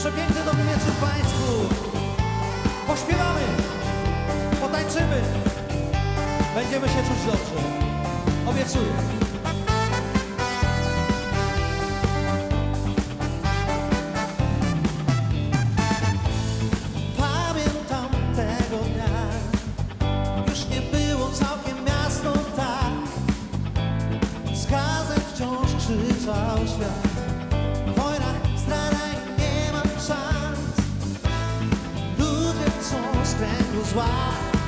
Przepiękny dobry wieczór Państwu. Pośpiewamy, potańczymy. Będziemy się czuć dobrze. Obiecuję. Pamiętam tego dnia. Już nie było całkiem miasto tak. Z wciąż krzyczał świat. why